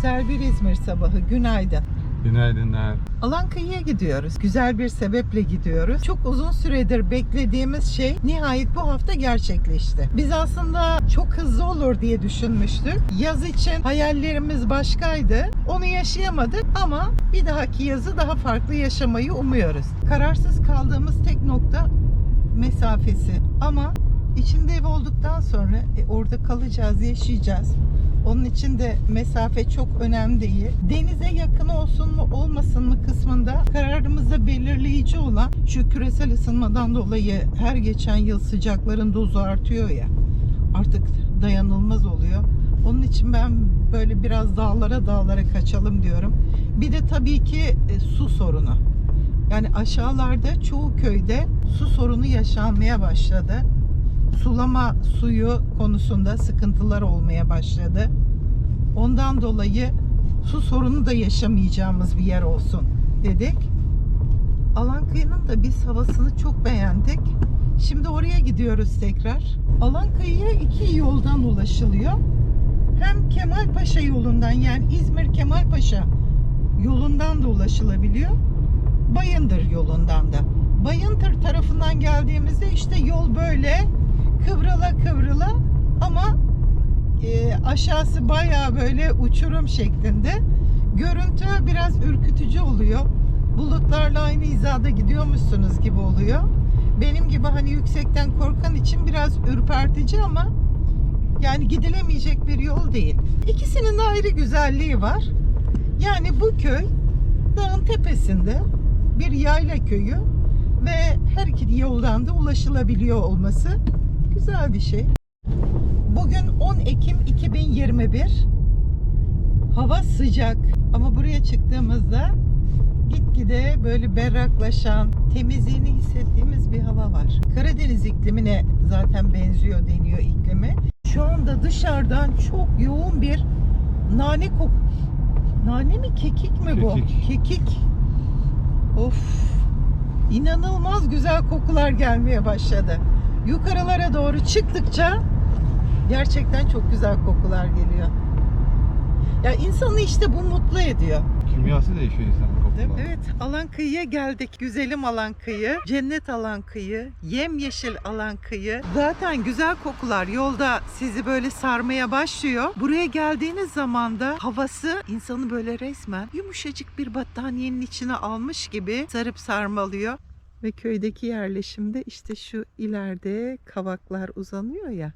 Güzel bir İzmir sabahı. Günaydın. Günaydınlar. Alankaya'ya gidiyoruz. Güzel bir sebeple gidiyoruz. Çok uzun süredir beklediğimiz şey nihayet bu hafta gerçekleşti. Biz aslında çok hızlı olur diye düşünmüştük. Yaz için hayallerimiz başkaydı. Onu yaşayamadık ama bir dahaki yazı daha farklı yaşamayı umuyoruz. Kararsız kaldığımız tek nokta mesafesi. Ama içinde ev olduktan sonra e, orada kalacağız, yaşayacağız. Onun için de mesafe çok önemli değil. Denize yakın olsun mu olmasın mı kısmında kararımızda belirleyici olan şu küresel ısınmadan dolayı her geçen yıl sıcakların dozu artıyor ya. Artık dayanılmaz oluyor. Onun için ben böyle biraz dağlara dağlara kaçalım diyorum. Bir de tabii ki e, su sorunu. Yani aşağılarda çoğu köyde su sorunu yaşanmaya başladı. Sulama suyu konusunda sıkıntılar olmaya başladı. Ondan dolayı su sorunu da yaşamayacağımız bir yer olsun dedik. Alankaya'nın da biz havasını çok beğendik. Şimdi oraya gidiyoruz tekrar. Alankaya'ya iki yoldan ulaşılıyor. Hem Kemalpaşa yolundan yani İzmir Kemalpaşa yolundan da ulaşılabiliyor. Bayındır yolundan da. Bayındır tarafından geldiğimizde işte yol böyle kıvrıla kıvrıla ama e, aşağısı bayağı böyle uçurum şeklinde. Görüntü biraz ürkütücü oluyor. Bulutlarla aynı hizada gidiyormuşsunuz gibi oluyor. Benim gibi hani yüksekten korkan için biraz ürpertici ama yani gidilemeyecek bir yol değil. İkisinin de ayrı güzelliği var. Yani bu köy dağın tepesinde bir yayla köyü ve her iki yoldan da ulaşılabiliyor olması güzel bir şey. Bugün 10 Ekim 2021. Hava sıcak ama buraya çıktığımızda gitgide böyle berraklaşan, temizliğini hissettiğimiz bir hava var. Karadeniz iklimine zaten benziyor deniyor iklimi. Şu anda dışarıdan çok yoğun bir nane kok Nane mi kekik mi bu? Kekik. Kekik. Of. İnanılmaz güzel kokular gelmeye başladı. Yukarılara doğru çıktıkça gerçekten çok güzel kokular geliyor. Ya insanı işte bu mutlu ediyor. Kimyası değişiyor insanın kokular. Evet, Alankıyı'ya geldik. Güzelim Alankıyı, cennet Alankıyı, yemyeşil Alankıyı. Zaten güzel kokular yolda sizi böyle sarmaya başlıyor. Buraya geldiğiniz zaman da havası insanı böyle resmen yumuşacık bir battaniyenin içine almış gibi sarıp sarmalıyor. Ve köydeki yerleşimde işte şu ileride kavaklar uzanıyor ya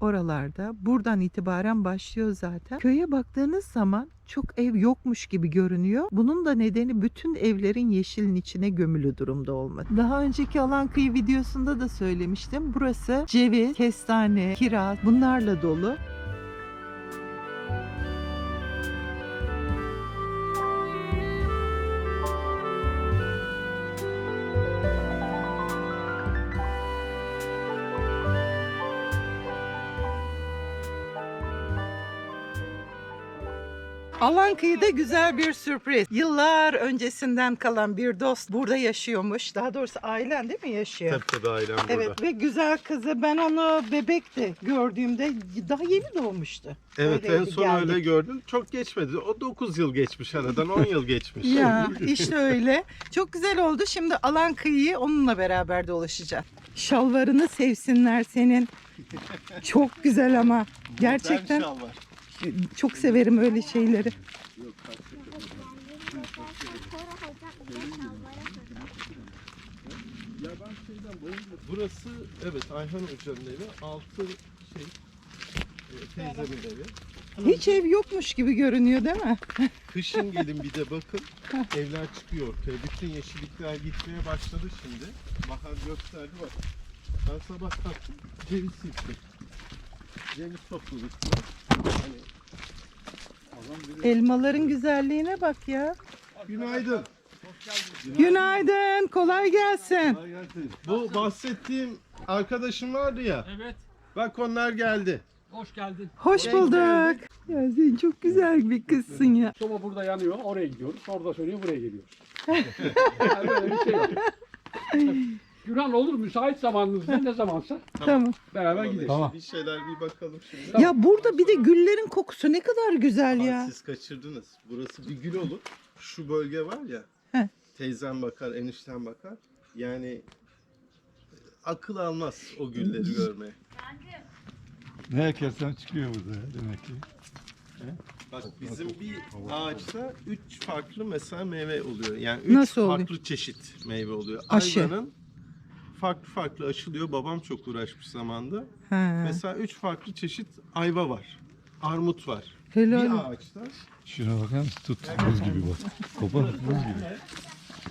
oralarda. Buradan itibaren başlıyor zaten. Köye baktığınız zaman çok ev yokmuş gibi görünüyor. Bunun da nedeni bütün evlerin yeşilin içine gömülü durumda olması. Daha önceki alan kıyı videosunda da söylemiştim. Burası ceviz, kestane, kiraz bunlarla dolu. Alankıyı'da güzel bir sürpriz. Yıllar öncesinden kalan bir dost burada yaşıyormuş. Daha doğrusu ailen değil mi yaşıyor? Tabii tabii ailem burada. Evet ve güzel kızı ben onu bebekti gördüğümde daha yeni doğmuştu. Evet en Öyleydi, son geldik. öyle gördüm. Çok geçmedi. O 9 yıl geçmiş aradan 10 yıl geçmiş. Ya işte öyle. Çok güzel oldu. Şimdi alan kıyıyı onunla beraber dolaşacağız. Şalvarını sevsinler senin. Çok güzel ama. Gerçekten çok severim öyle şeyleri. Burası evet Ayhan Hoca'nın evi. Altı şey e, teyzemin evi. Hiç ev yokmuş gibi görünüyor değil mi? Kışın gelin bir de bakın. Evler çıkıyor ortaya. Bütün yeşillikler gitmeye başladı şimdi. Bahar gösterdi bak. Ben sabah kalktım ceviz yıktım. Ceviz topladık. Hani Elmaların güzelliğine bak ya. Günaydın. Günaydın. Kolay gelsin. Bu bahsettiğim arkadaşım vardı ya. Evet. Bak onlar geldi. Hoş geldin. Hoş bulduk. Ya sen çok güzel bir kızsın ya. Soba burada yanıyor. Oraya gidiyoruz. Orada sönüyor. Buraya geliyoruz. yani böyle bir şey var. Güran olur müsait zamanınızda ne zamansa Tamam. beraber gideriz. Tamam. Bir şeyler bir bakalım şimdi. Ya burada bir de güllerin kokusu ne kadar güzel Aa, ya. Siz kaçırdınız. Burası bir gül olur. Şu bölge var ya. He. Teyzem bakar, enişten bakar. Yani akıl almaz o gülleri görmeye. Ne ekersen çıkıyor burada ya demek ki. Bak bizim bir ağaçta üç farklı mesela meyve oluyor. Yani üç Nasıl oluyor? farklı çeşit meyve oluyor. Aşı. Ayvanın farklı farklı aşılıyor. Babam çok uğraşmış zamanda. Ha. Mesela üç farklı çeşit ayva var. Armut var. Helal. Bir ağaçta Şuna bakar mısın? Tut buz gibi bak. Kopar buz gibi.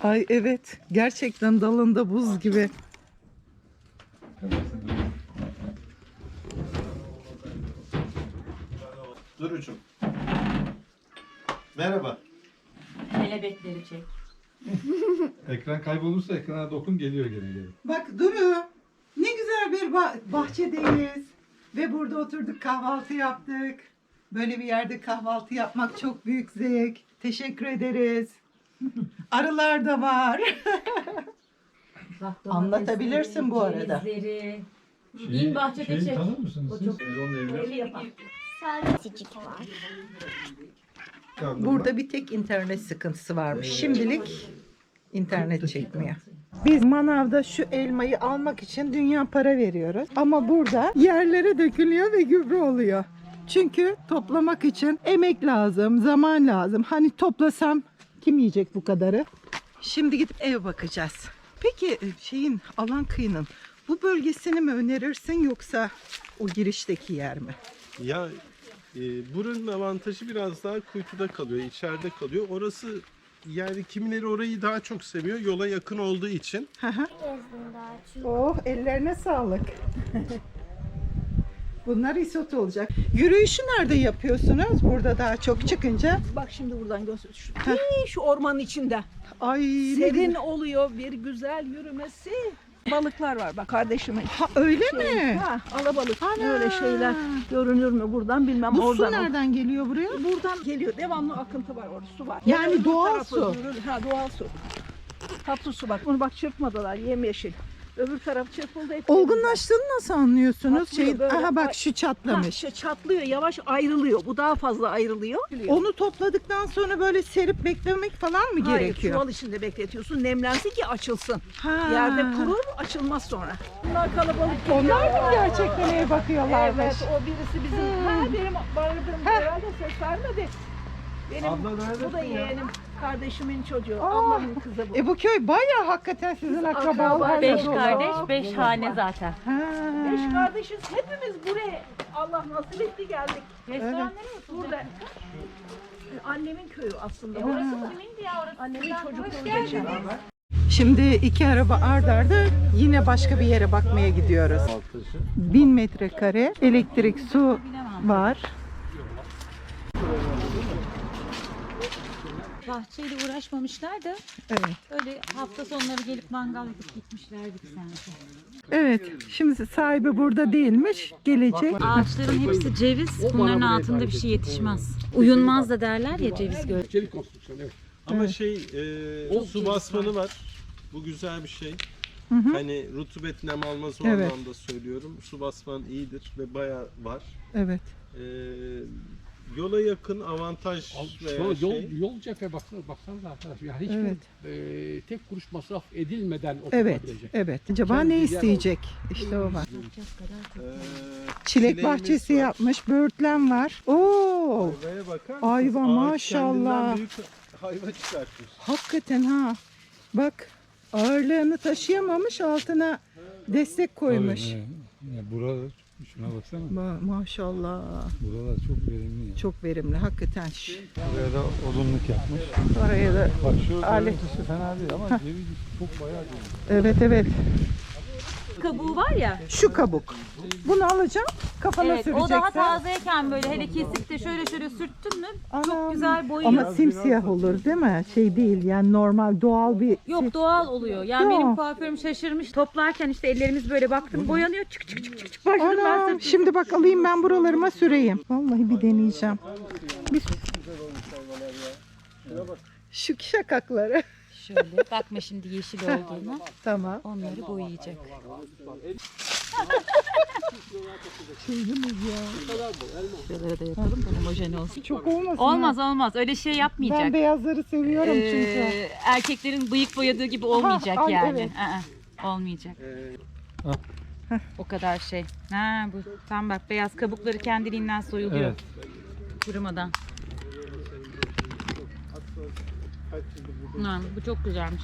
Ay evet. Gerçekten dalında buz gibi. Durucum. Merhaba. Kelebekleri çek. Ekran kaybolursa ekrana dokun geliyor gene geri. Bak Duru. Ne güzel bir bah- bahçedeyiz. Ve burada oturduk kahvaltı yaptık. Böyle bir yerde kahvaltı yapmak çok büyük zevk. Teşekkür ederiz. Arılar da var. Bak, Anlatabilirsin bu arada. cevizleri. Şeyi, İn bahçede şeyi çek. tanır mısınız O siz? çok- Sezon evler. Eli yapar. Burada bir tek internet sıkıntısı varmış. Şimdilik internet çekmiyor. Biz manavda şu elmayı almak için dünya para veriyoruz. Ama burada yerlere dökülüyor ve gübre oluyor. Çünkü toplamak için emek lazım, zaman lazım. Hani toplasam kim yiyecek bu kadarı? Şimdi gidip ev bakacağız. Peki e, şeyin alan kıyının bu bölgesini mi önerirsin yoksa o girişteki yer mi? Ya e, buranın avantajı biraz daha kuytuda kalıyor, içeride kalıyor. Orası yani kimileri orayı daha çok seviyor yola yakın olduğu için. Hı hı. Oh ellerine sağlık. Bunlar risotto olacak. Yürüyüşü nerede yapıyorsunuz? Burada daha çok çıkınca. Bak şimdi buradan göster. Şu, şu ormanın içinde. Ay ne Serin oluyor bir güzel yürümesi. Balıklar var bak kardeşimin. Ha, öyle Şey, mi? Ha, alabalık. Ana! Böyle şeyler görünür mü buradan bilmem Bu su oradan. nereden geliyor buraya? Buradan geliyor. Devamlı akıntı var orada. Su var. Yani doğal su. Ha doğal su. Tatlı su bak. Bunu bak çırpmadılar yemyeşil. Öbür taraf çırpıldı. hep Olgunlaştığını nasıl anlıyorsunuz? Patlıyor Şey, böyle. aha bak şu Ha, çatlamış. işte çatlıyor yavaş ayrılıyor. Bu daha fazla ayrılıyor. Onu topladıktan sonra böyle serip beklemek falan mı Hayır, gerekiyor? çuval içinde bekletiyorsun. Nemlensin ki açılsın. Ha. Yerde kurur, açılmaz sonra. Bunlar kalabalık. Onlar mı gerçekten eve bakıyorlarmış? Evet, o birisi bizim. Ha, benim bağırdığım herhalde ses vermedi. Benim, Abla bu da ya? yeğenim. Kardeşimin çocuğu. Aa, Ablamın kızı bu. E bu köy bayağı hakikaten sizin akrabalar. Beş dolu. kardeş, beş hane zaten. Ha. Beş kardeşiz. Hepimiz buraya Allah nasip etti geldik. Restoran nereye Burada. Annemin köyü aslında. Orası Orası kimindi ya orası? Annemin çocukluğu geçen. Şimdi iki araba ard arda yine başka bir yere bakmaya gidiyoruz. Altışı. 1000 metrekare elektrik su var. Bahçeyle uğraşmamışlar da Evet. öyle hafta sonları gelip mangal yapıp gitmişlerdi sanki. Evet. Şimdi sahibi burada değilmiş. Gelecek. Ağaçların hepsi ceviz. Bunların altında bir şey yetişmez. Uyunmaz da derler ya ceviz göl. Çelik konstrüksiyon evet. Ama şey e, su basmanı var. Bu güzel bir şey. Hı hı. Hani rutubet nem almaz o Evet. anlamda söylüyorum. Su basman iyidir ve bayağı var. Evet. E, yola yakın avantaj veya Şu yol, şey. yol cephe baksana, baksanıza arkadaş. Yani hiçbir Evet. e, tek kuruş masraf edilmeden Evet. okunabilecek. Evet. Acaba Kendi ne yer isteyecek? İşte o var. E, Çilek bahçesi var. yapmış. Böğürtlen var. Oo! Ayvaya bakar mısınız? Ayva, Ağaç maşallah. kendinden büyük ayva çıkartmış. Hakikaten ha. Bak ağırlığını taşıyamamış altına destek koymuş. Tabii, he. Ya buralar şuna baksana. Ma- maşallah. Buralar çok verimli ya. Çok verimli hakikaten. Buraya da odunluk yapmış. Oraya da Bak şu Alet. fena değil ama ceviz çok bayağı ceviz. evet evet. Kabuğu var ya. Şu kabuk. Bunu alacağım. Kafana Evet, süreceksin. o daha tazeyken böyle hele kesip de şöyle şöyle sürttün mü Anam. çok güzel boyuyor. Ama simsiyah olur değil mi? Şey değil yani normal doğal bir Yok doğal oluyor. Yani Yok. benim kuaförüm şaşırmış. Toplarken işte ellerimiz böyle baktım boyanıyor. Çık çık çık çık çık. Başladım ben Anam, sırtım. şimdi bak alayım ben buralarıma süreyim. Vallahi bir deneyeceğim. Bir... Şu şakakları. Şöyle bakma şimdi yeşil olduğuna Tamam. onları boyayacak. Şuraları da yapalım da homojen olsun. Çok olmasın. Olmaz olmaz öyle şey yapmayacak. Ben beyazları seviyorum çünkü. Ee, erkeklerin bıyık boyadığı gibi olmayacak ay, yani. evet. Aa, olmayacak. O kadar şey. Ha bu tam bak beyaz kabukları kendiliğinden soyuluyor. Evet. Kurumadan. Burada. Ha, bu çok güzelmiş.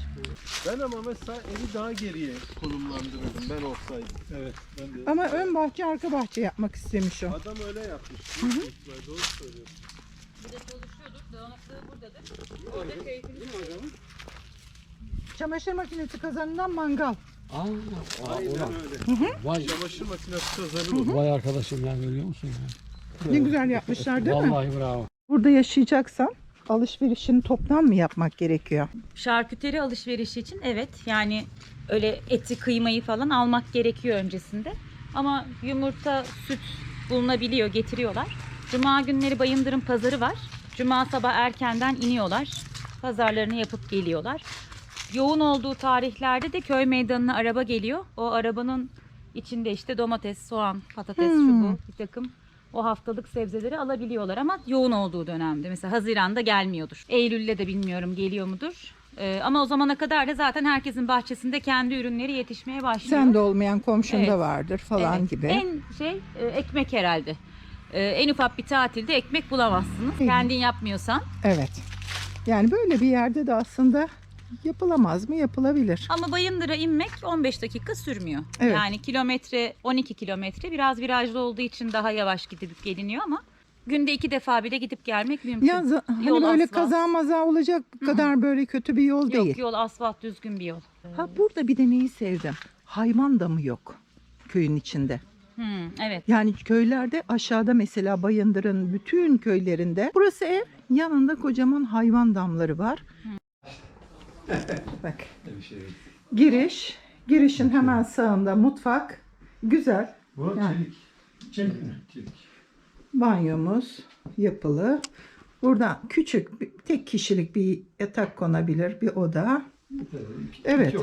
Ben ama mesela evi daha geriye konumlandırırdım ben olsaydım. Evet. Ben de. Ama ön bahçe arka bahçe yapmak istemiş o. Adam öyle yapmış. Büyük ihtimal, Doğru söylüyorsun. Çamaşır makinesi kazanından mangal. Aa, aa, Aynen ulan. öyle. Vay, Çamaşır makinesi kazanı bu. vay arkadaşım ya görüyor musun ya? Ne güzel yapmışlar değil mi? Vallahi bravo. Burada yaşayacaksan alışverişini toptan mı yapmak gerekiyor? Şarküteri alışverişi için evet yani öyle eti kıymayı falan almak gerekiyor öncesinde. Ama yumurta, süt bulunabiliyor, getiriyorlar. Cuma günleri Bayındır'ın pazarı var. Cuma sabah erkenden iniyorlar. Pazarlarını yapıp geliyorlar. Yoğun olduğu tarihlerde de köy meydanına araba geliyor. O arabanın içinde işte domates, soğan, patates, şu bu bir takım o haftalık sebzeleri alabiliyorlar ama yoğun olduğu dönemde. Mesela Haziran'da gelmiyordur. Eylül'de de bilmiyorum geliyor mudur. Ee, ama o zamana kadar da zaten herkesin bahçesinde kendi ürünleri yetişmeye başlıyor. Sen de olmayan komşunda Evet. vardır falan Evet. gibi. En şey e, ekmek herhalde. E, en ufak bir tatilde ekmek bulamazsınız. Kendin yapmıyorsan. Evet. Yani böyle bir yerde de aslında yapılamaz mı? Yapılabilir. Ama Bayındır'a inmek 15 dakika sürmüyor. Evet. Yani kilometre 12 kilometre biraz virajlı olduğu için daha yavaş gidip geliniyor ama günde iki defa bile gidip gelmek mümkün. Ya za- hani Yol böyle asfalt. kaza maza olacak kadar böyle kötü bir yol Yok değil. yol asfalt düzgün bir yol. Ha burada bir de neyi sevdim? Hayvan da mı yok köyün içinde? Hmm, evet. Yani köylerde aşağıda mesela Bayındır'ın bütün köylerinde burası ev yanında kocaman hayvan damları var. Bak Bir şey. giriş girişin hemen sağında mutfak güzel Bu Yani. çelik. Çelik mi? Çelik. banyomuz yapılı. Burada küçük bir, tek kişilik bir yatak konabilir bir oda. Evet.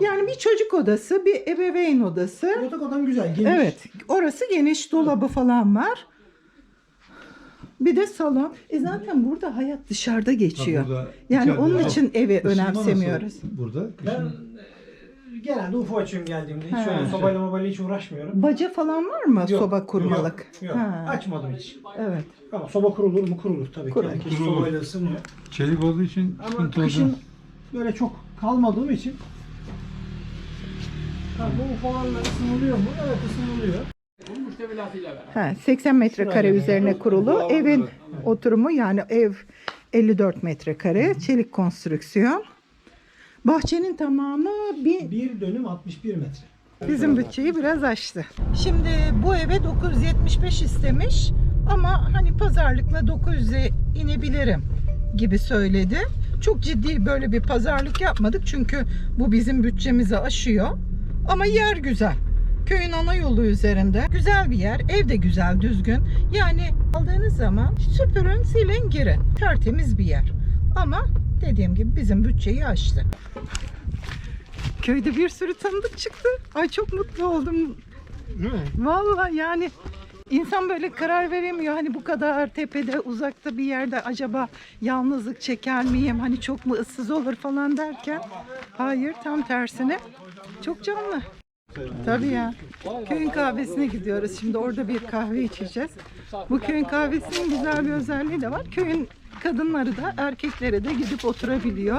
Yani bir çocuk odası, bir ebeveyn odası. Yatak odam güzel, geniş. Evet, orası geniş dolabı falan var. Bir de salon. E zaten burada hayat dışarıda geçiyor. burada Yani içeride onun için evi Isınma nasıl önemsemiyoruz. Burada. Ben Kışın- e, genelde UFO açıyorum geldiğimde. Hiç öyle sobayla mobayla hiç uğraşmıyorum. Baca falan var mı Yok, soba kurmalık? Yok, yok. Ha, açmadım hiç. Evet. Ama soba kurulur mu kurulur tabii ki. Kurulur. Herkes Kurulur. sobayla ısınıyor. Çelik olduğu için Ama sıkıntı kışın olacak. böyle çok kalmadığım için Ha, bu UFO'larla ısınılıyor mu? Evet ısınılıyor. Bunun müştemilatıyla beraber. Ha, 80 metrekare üzerine kurulu. Evin oturumu yani ev 54 metrekare. Çelik konstrüksiyon. Bahçenin tamamı bir Bir dönüm 61 metre. Bizim bütçeyi biraz aştı. Şimdi bu eve 975 istemiş ama hani pazarlıkla 900'e inebilirim gibi söyledi. Çok ciddi böyle bir pazarlık yapmadık çünkü bu bizim bütçemizi aşıyor. Ama yer güzel. Köyün ana yolu üzerinde. Güzel bir yer. Ev de güzel, düzgün. Yani aldığınız zaman süpürün, silin, girin. Tertemiz bir yer. Ama dediğim gibi bizim bütçeyi aştı. Köyde bir sürü tanıdık çıktı. Ay çok mutlu oldum. Değil mi? Vallahi yani insan böyle karar veremiyor. Hani bu kadar tepede, uzakta bir yerde acaba yalnızlık çeker miyim? Hani çok mu ıssız olur falan derken. Hayır, tam tersine. Çok canlı. Tabii ya. Köyün kahvesine gidiyoruz. Şimdi orada bir kahve içeceğiz. Bu köyün kahvesinin güzel bir özelliği de var. Köyün kadınları da erkekleri de gidip oturabiliyor.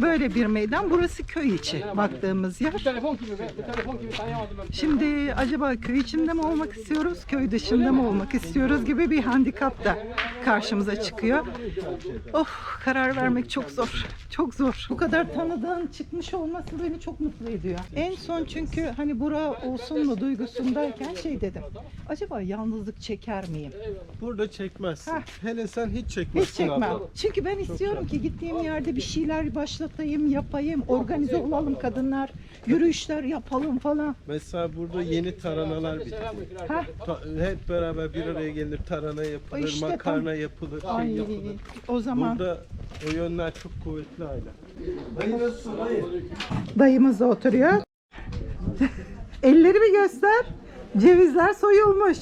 Böyle bir meydan. Burası köy içi baktığımız yer. Bu telefon gibi be. Bu telefon gibi tanıyamadım ben. Şimdi acaba köy içinde mi olmak istiyoruz, köy dışında mı olmak istiyoruz gibi bir handikap da karşımıza çıkıyor. Of karar vermek çok zor. Çok zor. Bu kadar tanıdığın çıkmış olması beni çok mutlu ediyor. En son çünkü hani bura olsun mu duygusundayken şey dedim. Acaba yalnızlık çeker miyim? Burada çekmezsin. Heh. Hele sen hiç çekmezsin. Çekmem. abla. Çünkü ben istiyorum ki gittiğim yerde bir şeyler başlatayım, yapayım, organize olalım kadınlar. Yürüyüşler yapalım falan. Mesela burada yeni taranalar bitti. Ha? Ta- hep beraber bir araya gelir, tarana yapılır, İşte makarna yapılır, şey Ay yapılır. o zaman Burada o yönler çok kuvvetli hala. Dayı nasılsın dayı? dayımız da oturuyor. Elleri bir göster. Cevizler soyulmuş.